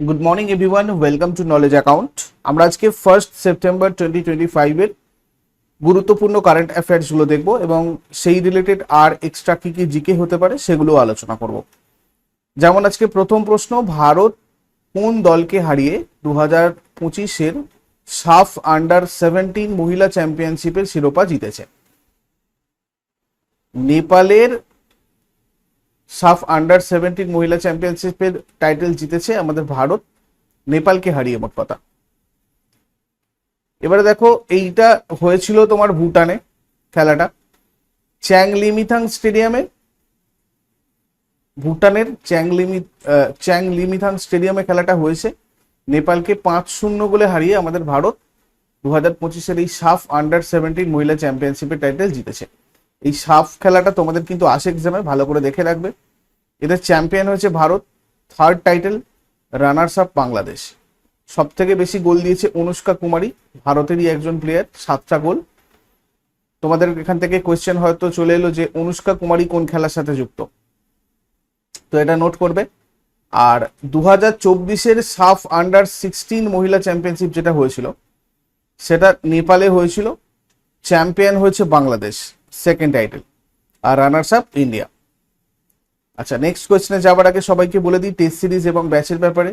Good morning everyone welcome to Knowledge Account আমরা আজকে first September twenty twenty ফাইভের গুরুত্বপূর্ণ কারেন্ট অ্যাফেয়ার্সগুলো দেখব এবং সেই রিলেটেড আর এক্সট্রা কী কী জিকে হতে পারে সেগুলো আলোচনা করব। যেমন আজকে প্রথম প্রশ্ন, ভারত কোন দলকে হারিয়ে দু হাজার পঁচিশের সাফ আন্ডার সেভেন্টিন মহিলা চ্যাম্পিয়নশিপের শিরোপা জিতেছে? নেপালের সাফ আন্ডার সেভেন্টিন মহিলা চ্যাম্পিয়নশিপের টাইটেল জিতেছে আমাদের ভারত। নেপালকে হারিয়ে মোট কথা। এবারে দেখো, এইটা হয়েছিল তোমার ভুটানে খেলাটা। চ্যাং লিমিথাং স্টেডিয়ামে, ভুটানের চ্যাং লিমি চ্যাং লিমিথাং স্টেডিয়ামে খেলাটা হয়েছে। নেপালকে পাঁচ শূন্য গোলে হারিয়ে আমাদের ভারত দু হাজার পঁচিশের এই সাফ আন্ডার সেভেন্টিন মহিলা চ্যাম্পিয়নশিপের টাইটেল জিতেছে। এই সাফ খেলাটা তোমাদের কিন্তু আসে এক্সামে ভালো করে দেখে রাখবে। এদের চ্যাম্পিয়ন হয়েছে Bharat third title runners up Bangladesh. সব থেকে বেশি গোল দিয়েছে অনুষ্কা কুমারী, ভারতেরই একজন প্লেয়ার সাতটা গোল। তোমাদের এখান থেকে কোয়েশ্চেন হয়তো চলে এলো যে অনুষ্কা কুমারী কোন খেলার সাথে যুক্ত? তো এটা নোট করবে। আর দু হাজার চব্বিশের সাফ আন্ডার সিক্সটিন মহিলা চ্যাম্পিয়নশিপ যেটা হয়েছিল, সেটা নেপালে হয়েছিল চ্যাম্পিয়ন হয়েছে বাংলাদেশ। সেকেন্ড টাইটেল আর রানার্স আপ ইন্ডিয়া আচ্ছা নেক্সট কোয়েশ্চেনে যাওয়ার আগে সবাইকে বলে দিই টেস্ট সিরিজ এবং ব্যাচের ব্যাপারে।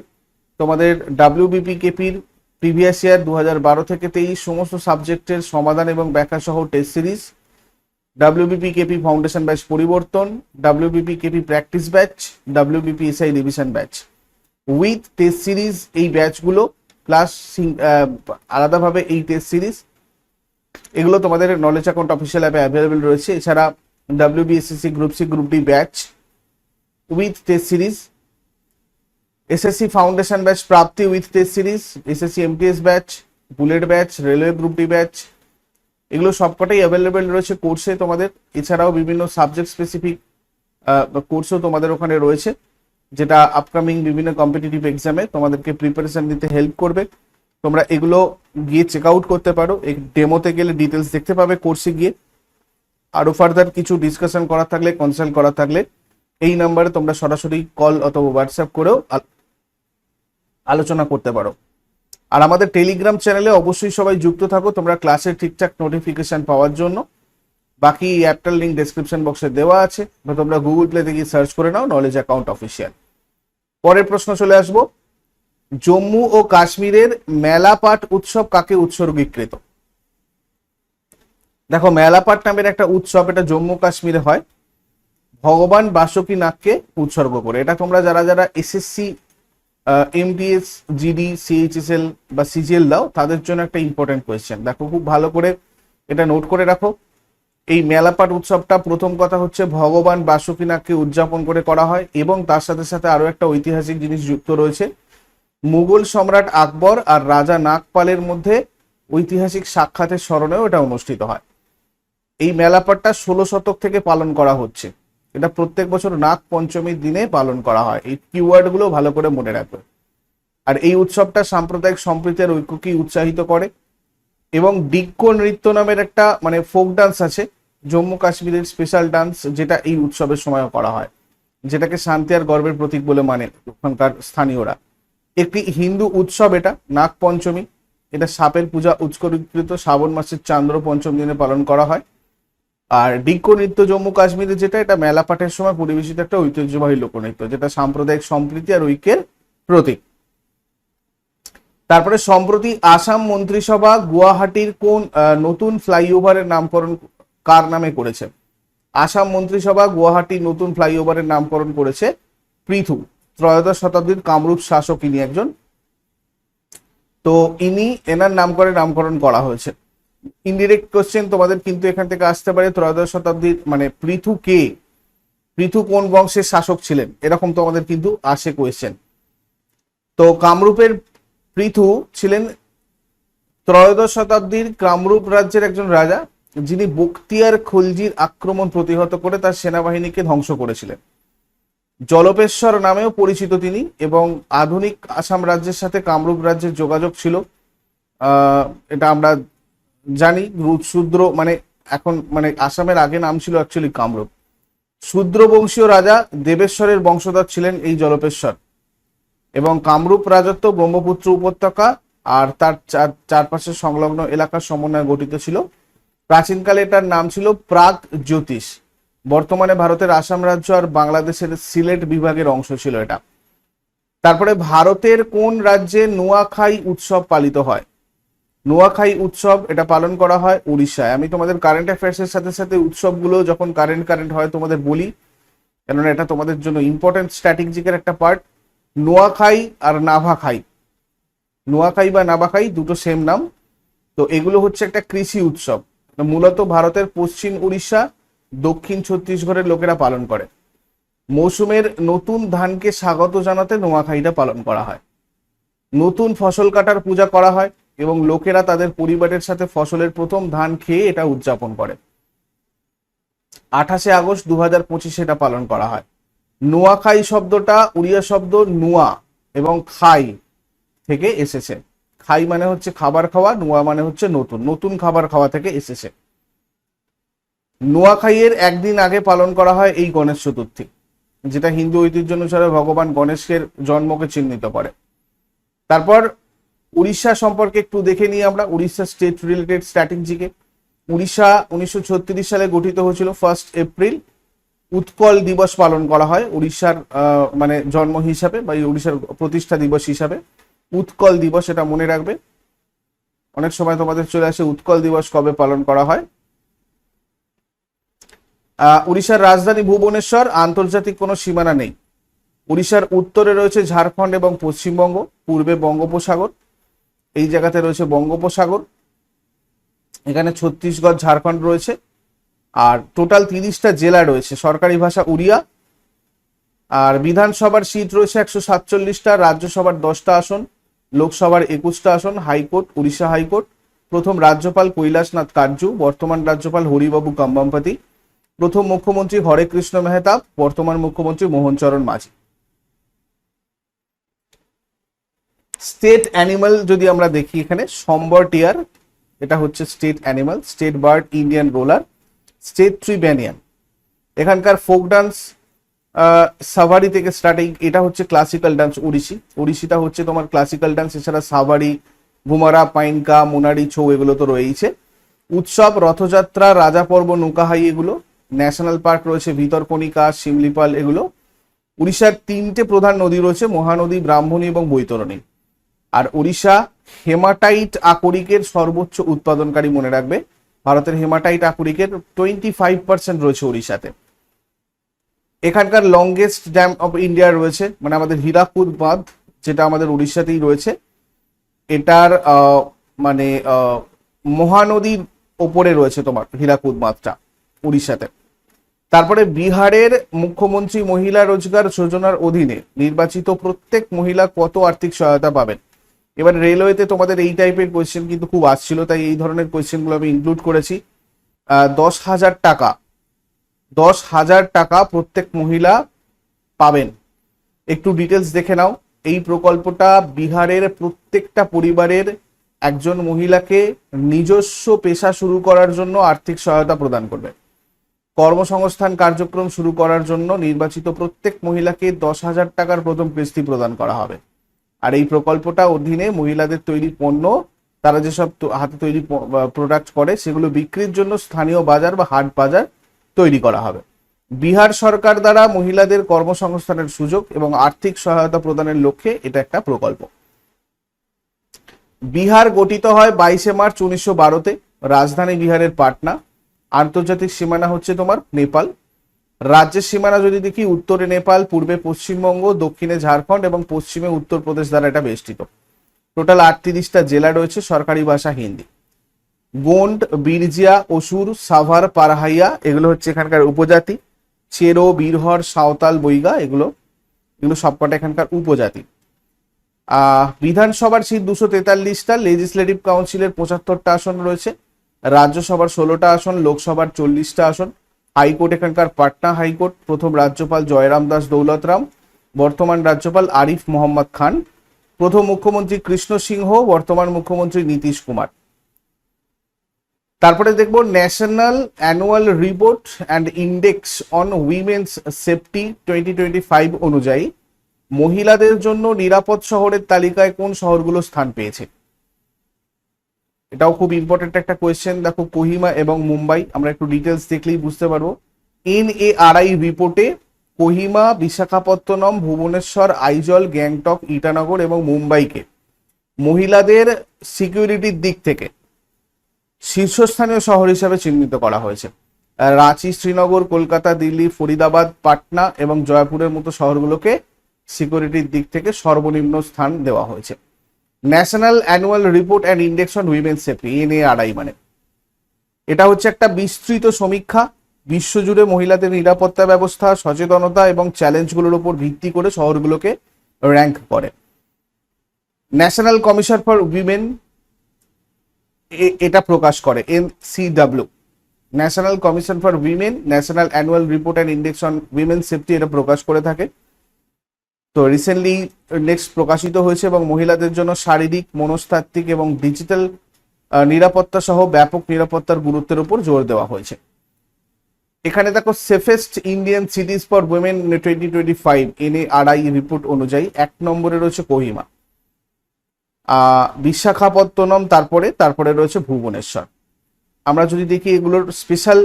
তোমাদের ডাব্লিউবিপি কেপির প্রিভিয়াস ইয়ার দু বারো থেকে তেইশ সমস্ত সাবজেক্টের সমাধান এবং ব্যাখ্যা সহ test series WBP KP foundation batch পরিবর্তন WBP KP practice batch WBP SI revision batch with test series এই ব্যাচগুলো প্লাস আলাদাভাবে এই টেস্ট সিরিজ এগুলো তোমাদের নলেজ অ্যাকাউন্ট অফিসিয়াল অ্যাপে অ্যাভেলেবেল রয়েছে। এছাড়া WBSSC group C group D batch with test series SSC foundation batch Prapti with test series SSC MTS batch bullet batch railway group D batch এগুলো সবকটাই available রয়েছে কোর্সে তোমাদের। এছাড়াও বিভিন্ন সাবজেক্ট স্পেসিফিক কোর্সও তোমাদের ওখানে রয়েছে, যেটা আপকামিং বিভিন্ন কম্পিটিটিভ এক্সামে তোমাদেরকে প্রিপারেশন নিতে হেল্প করবে। তোমরা এগুলো গিয়ে চেক আউট করতে পারো। এই ডেমোতে গেলে ডিটেলস দেখতে পাবে কোর্সে গিয়ে। আরও ফার্দার কিছু ডিসকাশন করা থাকলে কনসাল্ট করা থাকলে, এই নাম্বারে তোমরা সরাসরি কল অথবা হোয়াটসঅ্যাপ করেও আলোচনা করতে পারো। আর আমাদের টেলিগ্রাম চ্যানেলে অবশ্যই সবাই যুক্ত থাকো, তোমরা ক্লাসের ঠিকঠাক নোটিফিকেশন পাওয়ার জন্য। বাকি অ্যাপটার লিঙ্ক ডেসক্রিপশন বক্সে দেওয়া আছে। বা তোমরা গুগল প্লে থেকে সার্চ করে নাও নলেজ অ্যাকাউন্ট অফিসিয়াল পরের প্রশ্ন চলে আসব। জম্মু ও কাশ্মীরের মেলাপাট উৎসব কাকে উৎসর্গীকৃত? দেখো, মেলাপাট নামের একটা উৎসব এটা জম্মু কাশ্মীরে হয়। ভগবান বাসুকীনাথকে উৎসর্গ করে। এটা তোমরা যারা যারা এসএসসি এমটিএস জিডি সিএইচএসএল বা সিজিএল দাও, তাদের জন্য একটা ইম্পর্টেন্ট কোয়েশ্চেন দেখো, খুব ভালো করে এটা নোট করে রাখো। এই মেলাপাট উৎসবটা প্রথম কথা হচ্ছে ভগবান বাসুকীনাথকে উদযাপন করে করা হয় এবং তার সাথে সাথে আরও একটা ঐতিহাসিক জিনিস যুক্ত রয়েছে। মুঘল সম্রাট আকবর আর রাজা নাগপালের মধ্যে ঐতিহাসিক সাক্ষাতের স্মরণেও এটা অনুষ্ঠিত হয়। এই মেলাপাটটা ষোলো শতক থেকে পালন করা হচ্ছে। এটা প্রত্যেক বছর নাগ পঞ্চমীর দিনে পালন করা হয়। এই কিওয়ার্ডগুলো ভালো করে মনে রাখবে। আর এই উৎসবটা সাম্প্রদায়িক সম্প্রীতি আর ঐক্যকে উৎসাহিত করে এবং ডিক্কো নৃত্য নামের একটা মানে ফোক ডান্স আছে, জম্মু কাশ্মীরের স্পেশাল ডান্স, যেটা এই উৎসবের সময় করা হয়। যেটাকে শান্তি আর গর্বের প্রতীক বলে মানে ওখানকার স্থানীয়রা। একটি হিন্দু উৎসব এটা, নাগ পঞ্চমী। এটা সাপের পূজা উৎকৃত শ্রাবণ মাসের চান্দ্র পঞ্চম দিনে পালন করা হয়। আর ডিক্কো নৃত্য জম্মু কাশ্মীরে যেটা, এটা মেলা পাঠের সময় পরিবেশিত একটা ঐতিহ্যবাহী লোকনৃত্য, যেটা সাম্প্রদায়িক সম্প্রীতি আর ঐক্যের প্রতীক। তারপরে সম্প্রতি আসাম মন্ত্রিসভা গুয়াহাটির কোন নতুন ফ্লাইওভারের নামকরণ কার নামে করেছে? আসাম মন্ত্রিসভা গুয়াহাটির নতুন ফ্লাইওভারের নামকরণ করেছে পৃথু। ত্রয়োদশ শতাব্দীর কামরূপ শাসক ইনি একজন। তো ইনি, এনার নাম করে নামকরণ করা হয়েছে। ইনডিরেক্ট কোশ্চেন তোমাদের কিন্তু এখান থেকে আসতে পারে, ত্রয়োদশ শতাব্দীর মানে পৃথু কে? পৃথু কোন বংশের শাসক ছিলেন? এরকম তোমাদের কিন্তু আসে কোয়েশ্চেন তো কামরূপের পৃথু ছিলেন ত্রয়োদশ শতাব্দীর কামরূপ রাজ্যের একজন রাজা, যিনি বক্তিয়ার খলজির আক্রমণ প্রতিহত করে তার সেনাবাহিনীকে ধ্বংস করেছিলেন। জলপেশ্বর নামেও পরিচিত তিনি এবং আধুনিক আসাম রাজ্যের সাথে কামরূপ রাজ্যের যোগাযোগ ছিল। এটা আমরা জানি। শূদ্র মানে এখন মানে আসামের আগে নাম ছিল অ্যাকচুয়ালি কামরূপ। শূদ্র বংশীয় রাজা দেবেশ্বরের বংশধর ছিলেন এই জলপেশ্বর এবং কামরূপ রাজত্ব ব্রহ্মপুত্র উপত্যকা আর তার চার- চারপাশে সংলগ্ন এলাকার সমন্বয়ে গঠিত ছিল। প্রাচীনকালে এটার নাম ছিল প্রাগ জ্যোতিষ বর্তমানে ভারতের আসাম রাজ্য আর বাংলাদেশের সিলেট বিভাগের অংশ ছিল এটা। তারপরে ভারতের কোন রাজ্যে নোয়াখাই উৎসব পালিত হয়? নোয়াখাই উৎসব এটা পালন করা হয় উড়িষ্যায়। আমি তোমাদের কারেন্ট অ্যাফেয়ার্সের সাথে সাথে উৎসবগুলো যখন কারেন্ট কারেন্ট হয় তোমাদের বলি, কেননা এটা তোমাদের জন্য ইম্পর্টেন্ট স্ট্র্যাটেজিকের একটা পার্ট নোয়াখাই আর নাভাখাই। নোয়াখাই বা নাভাখাই দুটো সেম নাম। তো এগুলো হচ্ছে একটা কৃষি উৎসব। মূলত ভারতের পশ্চিম উড়িষ্যা দক্ষিণ ছত্তিশগড়ের লোকেরা পালন করে। মৌসুমের নতুন ধানকে স্বাগত জানাতে নোয়াখাইটা পালন করা হয়। নতুন ফসল কাটার পূজা করা হয় এবং লোকেরা তাদের পরিবারের সাথে ফসলের প্রথম ধান খেয়ে এটা উদযাপন করে। আঠাশে আগস্ট দু হাজার পঁচিশে এটা পালন করা হয়। নোয়াখাই শব্দটা উড়িয়া শব্দ নোয়া এবং খাই থেকে এসেছে। খাই মানে হচ্ছে খাবার খাওয়া, নোয়া মানে হচ্ছে নতুন। নতুন খাবার খাওয়া থেকে এসেছে। নোয়াখাইয়ের একদিন আগে পালন করা হয় এই গণেশ চতুর্থী, যেটা হিন্দু ঐতিহ্য অনুসারে ভগবান গণেশের জন্মকে চিহ্নিত করে। তারপর উড়িষ্যা সম্পর্কে একটু দেখে নিই আমরা, উড়িষ্যা স্টেট রিলেটেড স্ট্র্যাটেজিকে উড়িষ্যা উনিশশো ছত্রিশ সালে গঠিত হয়েছিল ফার্স্ট এপ্রিল উৎকল দিবস পালন করা হয় উড়িষ্যার মানে জন্ম হিসাবে বা উড়িষ্যার প্রতিষ্ঠা দিবস হিসাবে। উৎকল দিবস, এটা মনে রাখবে। অনেক সময় তোমাদের চলে আসে উৎকল দিবস কবে পালন করা হয়? উড়িষ্যার রাজধানী ভুবনেশ্বর, আন্তর্জাতিক কোনো সীমানা নেই। উড়িষ্যার উত্তরে রয়েছে ঝাড়খণ্ড এবং পশ্চিমবঙ্গ, পূর্বে বঙ্গোপসাগর, এই জায়গাতে রয়েছে বঙ্গোপসাগর, এখানে ছত্তিশগড়, ঝাড়খণ্ড রয়েছে, আর টোটাল তিরিশটা জেলা রয়েছে। সরকারি ভাষা উড়িয়া, আর বিধানসভার সিট রয়েছে একশো সাতচল্লিশটা, রাজ্যসভার দশটা আসন, লোকসভার একুশটা আসন, হাইকোর্ট, উড়িষ্যা হাইকোর্ট, প্রথম রাজ্যপাল কৈলাসনাথ কার্জু, বর্তমান রাজ্যপাল হরিবাবু কাম্বাম্পাতি প্রথম মুখ্যমন্ত্রী হরে কৃষ্ণ মেহতাব বর্তমান মুখ্যমন্ত্রী মোহনচরণ মাঝি। স্টেট অ্যানিমাল যদি আমরা দেখি এখানে, সম্বর টিয়ার, এটা হচ্ছে state animal, state bird, Indian roller, state tree banyan এখানকার ফোক ডান্স সাভারি থেকে স্টার্টিং এটা হচ্ছে ক্লাসিক্যাল ডান্স উড়িষি উড়িষিটা হচ্ছে তোমার ক্লাসিক্যাল ডান্স এছাড়া সাভারি, ঘুমারা, পাইনকা মোনারি ছৌ এগুলো তো রয়েইছে। উৎসব, রথযাত্রা, রাজা পর্ব নৌকাহাই এগুলো। ন্যাশনাল পার্ক রয়েছে, ভিতরকণিকা, শিমলিপাল, এগুলো। উড়িষ্যার তিনটে প্রধান নদী রয়েছে, মহানদী, ব্রাহ্মণী এবং বৈতরণী। আর উড়িষ্যা হেমাটাইট আকরিকের সর্বোচ্চ উৎপাদনকারী মনে রাখবে। ভারতের হেমাটাইট আকরিকের টোয়েন্টি ফাইভ পার্সেন্ট রয়েছে উড়িষ্যাতে। এখানকার লংগেস্ট ড্যাম অফ ইন্ডিয়া রয়েছে মানে আমাদের হীরাকুদ বাঁধ, যেটা আমাদের উড়িষ্যাতেই রয়েছে। এটার মানে মহানদীর ওপরে রয়েছে তোমার হীরাকুদ বাঁধটা উড়িষ্যাতে। তারপরে বিহারের মুখ্যমন্ত্রী মহিলা রোজগার যোজনার অধীনে নির্বাচিত প্রত্যেক মহিলা কত আর্থিক সহায়তা পাবেন? এবার রেলওয়েতে তোমাদের এই টাইপের কোয়েশ্চেন কিন্তু খুব আসছিল, তাই এই ধরনের কোয়েশ্চেনগুলো আমি ইনক্লুড করেছি। দশ হাজার টাকা, দশ হাজার টাকা প্রত্যেক মহিলা পাবেন। একটু ডিটেলস দেখে নাও। এই প্রকল্পটা বিহারের প্রত্যেকটা পরিবারের একজন মহিলাকে নিজস্ব পেশা শুরু করার জন্য আর্থিক সহায়তা প্রদান করবে। কর্মসংস্থান কার্যক্রম শুরু করার জন্য নির্বাচিত প্রত্যেক মহিলাকে দশ হাজার টাকার প্রথম কিস্তি প্রদান করা হবে। আর এই প্রকল্পটা অধীনে মহিলাদের তৈরি পণ্য, তারা যেসব হাতে তৈরি প্রোডাক্ট করে, সেগুলো বিক্রির জন্য স্থানীয় বাজার বা হাট বাজার তৈরি করা হবে। বিহার সরকার দ্বারা মহিলাদের কর্মসংস্থানের সুযোগ এবং আর্থিক সহায়তা প্রদানের লক্ষ্যে এটা একটা প্রকল্প। বিহার গঠিত হয় বাইশে মার্চ উনিশশো বারোতে, রাজধানী বিহারের পাটনা। আন্তর্জাতিক সীমানা হচ্ছে তোমার নেপাল। রাজ্যের সীমানা যদি দেখি, উত্তরে নেপাল, পূর্বে পশ্চিমবঙ্গ, দক্ষিণে ঝাড়খণ্ড এবং পশ্চিমে উত্তরপ্রদেশ দ্বারা এটা বেষ্টিত। টোটাল আটত্রিশটা জেলা রয়েছে, সরকারি ভাষা হিন্দি। গোন্ড, বীরজিয়া অসুর সাভার পারহাইয়া এগুলো হচ্ছে এখানকার উপজাতি। চেরো, বীরহর, সাঁওতাল, বৈগা, এগুলো এগুলো সবকটা এখানকার উপজাতি। বিধানসভার সিট দুশো তেতাল্লিশটা লেজিসলেটিভ কাউন্সিলের পঁচাত্তরটা আসন রয়েছে। রাজ্যসভার ষোলোটা আসন, লোকসভার চল্লিশটা আসন, হাইকোর্ট এখানকার পাটনা হাইকোর্ট, প্রথম রাজ্যপাল জয়রাম দাস দৌলতরাম বর্তমান রাজ্যপাল আরিফ মোহাম্মদ খান, প্রথম মুখ্যমন্ত্রী কৃষ্ণ সিংহ, বর্তমান মুখ্যমন্ত্রী নীতিশ কুমার। তারপরে দেখব national annual report and index on women's safety twenty twenty five অনুযায়ী মহিলাদের জন্য নিরাপদ শহরের তালিকায় কোন শহরগুলো স্থান পেয়েছে? এটাও খুব ইম্পর্টেন্ট একটা কোয়েশ্চেন দেখো, কোহিমা এবং মুম্বাই, আমরা একটু ডিটেলস দেখলেই বুঝতে পারব। এন এ আর আই রিপোর্টে কোহিমা, বিশাখাপত্তনম, ভুবনেশ্বর, আইজল, গ্যাংটক, ইটানগর এবং মুম্বাইকে। মহিলাদের সিকিউরিটির দিক থেকে শীর্ষস্থানীয় শহর হিসাবে চিহ্নিত করা হয়েছে। রাঁচি, শ্রীনগর, কলকাতা, দিল্লি, ফরিদাবাদ, পাটনা এবং জয়পুরের মতো শহরগুলোকে সিকিউরিটির দিক থেকে সর্বনিম্ন স্থান দেওয়া হয়েছে। National annual report and index on women safety, NARI মানে। এটা হচ্ছে একটা বিস্তৃত সমীক্ষা, বিশ্বজুড়ে মহিলাদের নিরাপত্তা ব্যবস্থা, সচেতনতা এবং চ্যালেঞ্জগুলোর উপর ভিত্তি করে শহরগুলোকে র্যাঙ্ক করে। ন্যাশনাল কমিশন ফর উইমেন এটা প্রকাশ করে, NCW. National Commission for Women, national annual report and index on women safety এটা প্রকাশ করে থাকে। তো রিসেন্টলি নেক্সট প্রকাশিত হয়েছে এবং মহিলাদের জন্য শারীরিক, মনস্তাত্ত্বিক এবং ডিজিটাল নিরাপত্তা সহ ব্যাপক নিরাপত্তার গুরুত্বের উপর জোর দেওয়া হয়েছে। এখানে দেখো safest Indian cities for women twenty twenty five NARI report অনুযায়ী এক নম্বরে রয়েছে কোহিমা বিশাখাপত্তনম, তারপরে তারপরে রয়েছে ভুবনেশ্বর। আমরা যদি দেখি এগুলোর স্পেশাল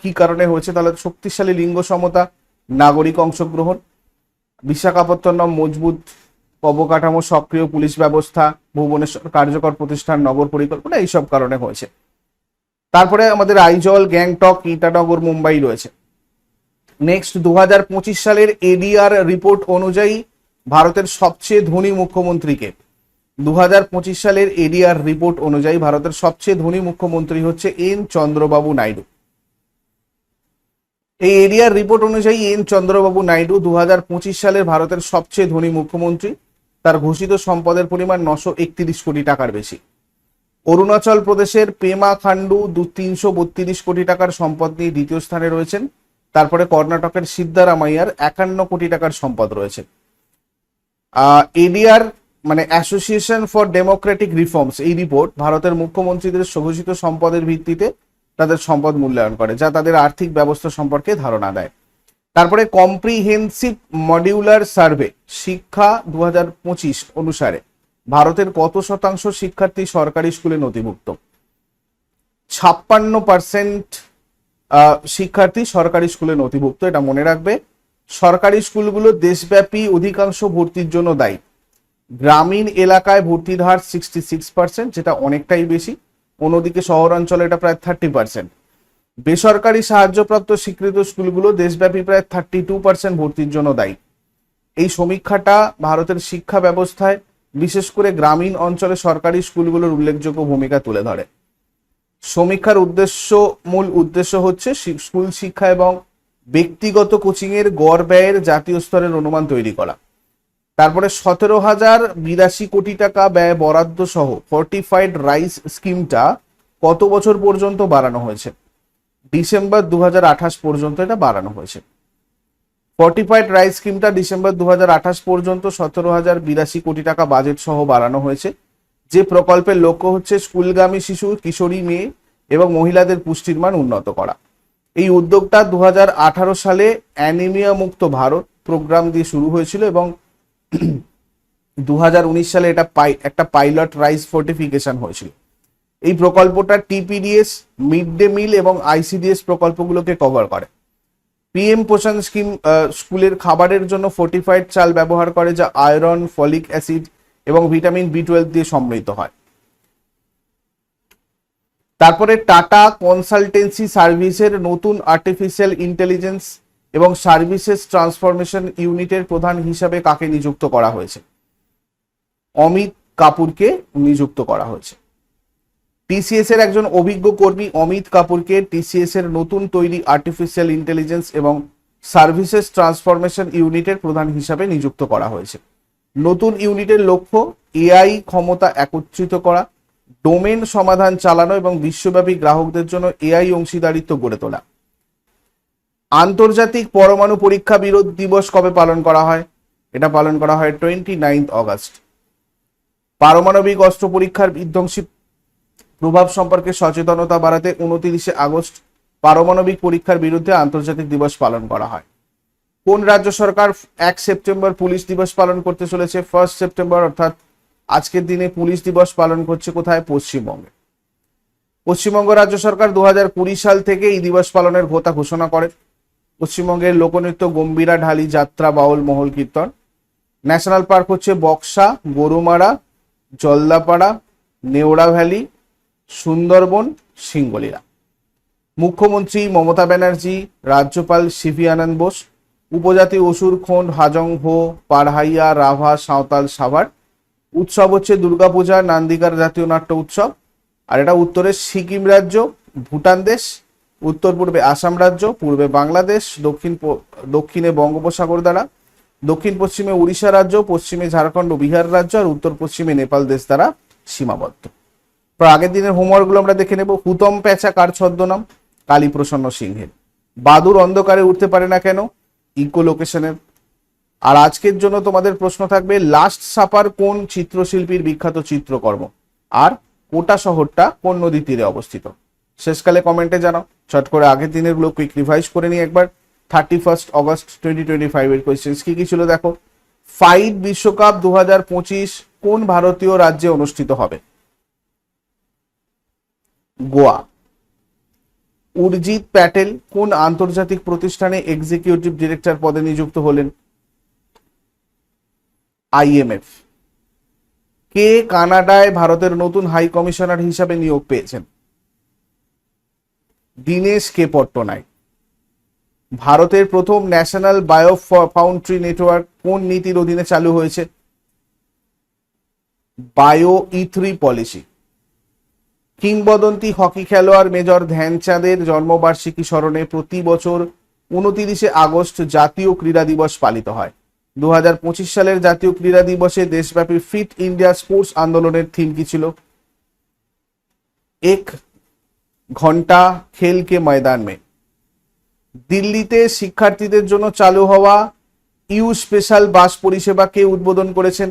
কি কারণে হয়েছে, তাহলে শক্তিশালী লিঙ্গ সমতা, নাগরিক অংশগ্রহণ বিশাখাপত্তনম মজবুত অবকাঠামো, সক্রিয় পুলিশ ব্যবস্থা, ভুবনেশ্বর কার্যকর প্রতিষ্ঠান, নগর পরিকল্পনা, এইসব কারণে হয়েছে। তারপরে আমাদের আইজল, গ্যাংটক, ইটানগর, মুম্বাই রয়েছে। নেক্সট দু হাজার পঁচিশ সালের এডিআর রিপোর্ট অনুযায়ী ভারতের সবচেয়ে ধনী মুখ্যমন্ত্রীকে। দু হাজার পঁচিশ সালের এডিআর রিপোর্ট অনুযায়ী ভারতের সবচেয়ে ধনী মুখ্যমন্ত্রী হচ্ছে এন চন্দ্রবাবু নাইডু। এই এরিয়ার রিপোর্ট অনুযায়ী এন চন্দ্রবাবু নাইডু দু হাজার পঁচিশ সালের ভারতের সবচেয়ে ধনী মুখ্যমন্ত্রী। তার ঘোষিত সম্পদের পরিমাণ নশো একত্রিশ কোটি টাকার বেশি। অরুণাচল প্রদেশের পেমা খান্ডু দু তিনশো বত্রিশ কোটি টাকার সম্পদ নিয়ে দ্বিতীয় স্থানে রয়েছেন। তারপরে কর্ণাটকের সিদ্ধারামাইয়ার একান্ন কোটি টাকার সম্পদ রয়েছে। এডিআর মানে অ্যাসোসিয়েশন ফর ডেমোক্রেটিক রিফর্মস এই রিপোর্ট ভারতের মুখ্যমন্ত্রীদের ঘোষিত সম্পদের ভিত্তিতে তাদের সম্পদ মূল্যায়ন করে, যা তাদের আর্থিক ব্যবস্থা সম্পর্কে ধারণা দেয়। তারপরে কম্প্রিহেন্সিভ মডিউলার সার্ভে শিক্ষা দু হাজার পঁচিশ অনুসারে ভারতের কত শতাংশ শিক্ষার্থী সরকারি স্কুলে নথিভুক্ত? ছাপ্পান্ন পার্সেন্ট শিক্ষার্থী সরকারি স্কুলে নথিভুক্ত, এটা মনে রাখবে। সরকারি স্কুলগুলো দেশব্যাপী অধিকাংশ ভর্তির জন্য দায়ী। গ্রামীণ এলাকায় ভর্তির হার সিক্সটি সিক্স পার্সেন্ট যেটা অনেকটাই বেশি। অন্যদিকে শহরাঞ্চলে এটা প্রায় থার্টি পার্সেন্ট বেসরকারি সাহায্যপ্রাপ্ত স্বীকৃত স্কুলগুলো দেশব্যাপী প্রায় থার্টি টু পার্সেন্ট ভর্তির জন্য দায়ী। এই সমীক্ষাটা ভারতের শিক্ষা ব্যবস্থায়, বিশেষ করে গ্রামীণ অঞ্চলে সরকারি স্কুলগুলোর উল্লেখযোগ্য ভূমিকা তুলে ধরে। সমীক্ষার উদ্দেশ্য, মূল উদ্দেশ্য হচ্ছে স্কুল শিক্ষা এবং ব্যক্তিগত কোচিং এর গড় ব্যয়ের জাতীয় স্তরের অনুমান তৈরি করা। তারপরে সতেরো হাজার বিরাশি কোটি টাকা ব্যয় বরাদ্দ সহ ফর্টিফাইড রাইস স্কিমটা কত বছর পর্যন্ত বাড়ানো হয়েছে? ডিসেম্বর দু হাজার আঠাশ পর্যন্ত এটা বাড়ানো হয়েছে। ফর্টিফাইড রাইস স্কিমটা ডিসেম্বর দুহাজার আঠাশ পর্যন্ত সতেরো হাজার বিরাশি কোটি টাকা বাজেট সহ বাড়ানো হয়েছে। যে প্রকল্পের লক্ষ্য হচ্ছে স্কুলগামী শিশু, কিশোরী, মেয়ে এবং মহিলাদের পুষ্টির মান উন্নত করা। এই উদ্যোগটা দু হাজার আঠারো সালে অ্যানিমিয়া মুক্ত ভারত প্রোগ্রাম দিয়ে শুরু হয়েছিল এবং দু সালে এটা পাই, একটা পাইলট রাইস ফোর্টিফিকেশন হয়েছিল। এই প্রকল্পটা টিপিডিএস মিড ডে মিল এবং আইসিডিএস প্রকল্পগুলোকে কভার করে। পিএম পোষণ স্কিম স্কুলের খাবারের জন্য ফোর্টিফাইড চাল ব্যবহার করে যা আয়রন ফলিক অ্যাসিড এবং ভিটামিন বি টুয়েলভ দিয়ে সমৃদ্ধ হয়। তারপরে টাটা কনসালটেন্সি সার্ভিসের নতুন আর্টিফিশিয়াল ইন্টেলিজেন্স এবং সার্ভিসেস ট্রান্সফরমেশন ইউনিটের প্রধান হিসাবে কাকে নিযুক্ত করা হয়েছে? অমিত কাপুরকে নিযুক্ত করা হয়েছে। টিসিএস এর একজন অভিজ্ঞ কর্মী অমিত কাপুরকে টিসিএস এর নতুন তৈরি আর্টিফিশিয়াল ইন্টেলিজেন্স এবং সার্ভিসেস ট্রান্সফরমেশন ইউনিটের প্রধান হিসাবে নিযুক্ত করা হয়েছে। নতুন ইউনিটের লক্ষ্য এআই ক্ষমতা একত্রিত করা, ডোমেন সমাধান চালানো এবং বিশ্বব্যাপী গ্রাহকদের জন্য এআই অংশীদারিত্ব গড়ে তোলা। আন্তর্জাতিক পরমাণু পরীক্ষা বিরোধ দিবস কবে পালন করা হয়? এটা পালন করা হয় টোয়েন্টি নাইন্থ অগস্ট পারমাণবিক অস্ত্র পরীক্ষার বিধ্বংসী প্রভাব সম্পর্কে সচেতনতা বাড়াতে উনতিরিশে আগস্ট পারমাণবিক পরীক্ষার বিরুদ্ধে আন্তর্জাতিক দিবস পালন করা হয়। কোন রাজ্য সরকার এক সেপ্টেম্বর পুলিশ দিবস পালন করতে চলেছে? ফার্স্ট সেপ্টেম্বর, অর্থাৎ আজকের দিনে পুলিশ দিবস পালন করছে কোথায়? পশ্চিমবঙ্গে। পশ্চিমবঙ্গ রাজ্য সরকার দু হাজার কুড়ি সাল থেকে এই দিবস পালনের ভোতা ঘোষণা করে। পশ্চিমবঙ্গের লোকনৃত্য, গম্ভীরা ঢালি, যাত্রা, বাউল, মহল কীর্তন। ন্যাশনাল পার্ক হচ্ছে বক্সা, গরুমারা, জলদাপাড়া, নেওড়া ভ্যালি, সুন্দরবন সিঙ্গলিরা মুখ্যমন্ত্রী মমতা ব্যানার্জি, রাজ্যপাল সিভি আনন্দ বোস, উপজাতি অসুর খোন্ড, হাজং হো, পাড়হাইয়া, রাভা, সাঁওতাল সাভার। উৎসব হচ্ছে দুর্গাপূজা নান্দিকার জাতীয় নাট্য উৎসব। আর এটা উত্তরের সিকিম রাজ্য, ভুটান দেশ উত্তর পূর্বে আসাম রাজ্য, পূর্বে বাংলাদেশ, দক্ষিণ দক্ষিণে বঙ্গোপসাগর দ্বারা, দক্ষিণ পশ্চিমে উড়িষ্যা রাজ্য, পশ্চিমে ঝাড়খণ্ড ও বিহার রাজ্য আর উত্তর পশ্চিমে নেপাল দেশ দ্বারা সীমাবদ্ধ। আগের দিনের হোমওয়ার্কগুলো আমরা দেখে নেব। হুতম প্যাঁচা কার ছদ্মনাম? কালী প্রসন্ন সিংহের। বাদুর অন্ধকারে উঠতে পারে না কেন? ইকো লোকেশনের। আর আজকের জন্য তোমাদের প্রশ্ন থাকবে, লাস্ট সাপার কোন চিত্রশিল্পীর বিখ্যাত চিত্রকর্ম? আর কোটা শহরটা কোন নদী তীরে অবস্থিত? শেষকালে কমেন্টে জানাও। চট করে আগের দিনেরগুলো কুইক রিভাইজ করে নিই একবার। Thirty first August twenty twenty five এর কোয়েশ্চেন্স কি কি ছিল দেখো? ফাইট বিশ্বকাপ দু হাজার পঁচিশ কোন ভারতীয় রাজ্যে অনুষ্ঠিত হবে? গোয়া। উর্জিত প্যাটেল কোন আন্তর্জাতিক প্রতিষ্ঠানে এক্সিকিউটিভ ডিরেক্টর পদে নিযুক্ত হলেন? আইএমএফ কে কানাডায় ভারতের নতুন হাই কমিশনার হিসাবে নিয়োগ পেয়েছেন? দীনেশ কে পট্টনায়ক ভারতের প্রথম ন্যাশনাল বায়ো ফাউন্ড্রি নেটওয়ার্ক কোন নীতির অধীনে চালু হয়েছে? Bio E three policy. কিংবদন্তি হকি খেলোয়াড় মেজর ধ্যানচাঁদের জন্মবার্ষিকী স্মরণে প্রতি বছর উনতিরিশে আগস্ট জাতীয় ক্রীড়া দিবস পালিত হয়। দু হাজার পঁচিশ সালের জাতীয় ক্রীড়া দিবসে দেশব্যাপী ফিট ইন্ডিয়া স্পোর্টস আন্দোলনের থিম কি ছিল? এক ঘণ্টা খেল কে ময়দান মে। দিল্লিতে শিক্ষার্থীদের জন্য চালু হওয়া ইউ স্পেশাল বাস পরিষেবা কে উদ্বোধন করেছেন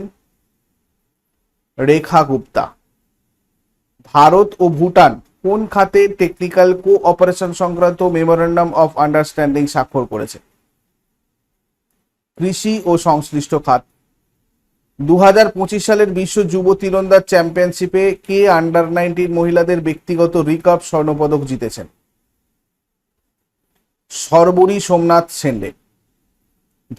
রেখা গুপ্তা। ভারত ও ভুটান কোন খাতে টেকনিক্যাল কোঅপারেশন সংক্রান্ত মেমোরেন্ডাম অফ আন্ডারস্ট্যান্ডিং স্বাক্ষর করেছে? কৃষি ও সংশ্লিষ্ট খাত। দু হাজার পঁচিশ সালের বিশ্ব যুব তীরন্দাজ চ্যাম্পিয়নশিপে কে আন্ডার নাইনটিন মহিলাদের ব্যক্তিগত রিকাপ স্বর্ণপদক জিতেছেন? সর্বরী সোমনাথ সেন্ডে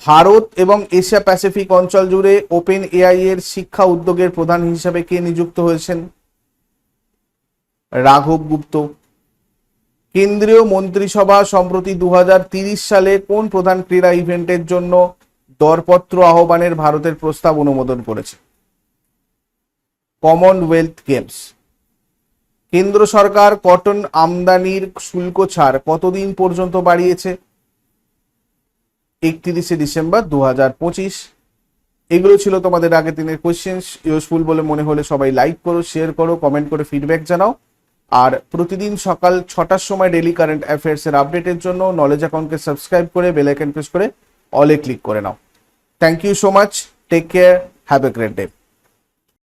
ভারত এবং এশিয়া প্যাসিফিক অঞ্চল জুড়ে ওপেন এআই এর শিক্ষা উদ্যোগের প্রধান হিসাবে কে নিযুক্ত হয়েছেন? রাঘব গুপ্ত। কেন্দ্রীয় মন্ত্রিসভা সম্প্রতি দু সালে কোন প্রধান ক্রীড়া ইভেন্টের জন্য দরপত্র আহ্বানের ভারতের প্রস্তাব অনুমোদন করেছে। কমনওয়েলথ গেমস কেন্দ্র সরকার কটন আমদানির শুল্ক ছাড় কতদিন পর্যন্ত বাড়িয়েছে? একত্রিশে ডিসেম্বর দু হাজার পঁচিশ। এগুলো ছিল তোমাদের আগের দিনের কোয়েশ্চেন ইউজফুল বলে মনে হলে সবাই লাইক করো শেয়ার করো কমেন্ট করে ফিডব্যাক জানাও। আর প্রতিদিন সকাল ছটার সময় ডেলি কারেন্ট অ্যাফেয়ার্স এর আপডেটের জন্য নলেজ অ্যাকাউন্টকে সাবস্ক্রাইব করে বেল আইকন প্রেস করে অলে ক্লিক করে নাও। Thank you so much. Take care. Have a great day.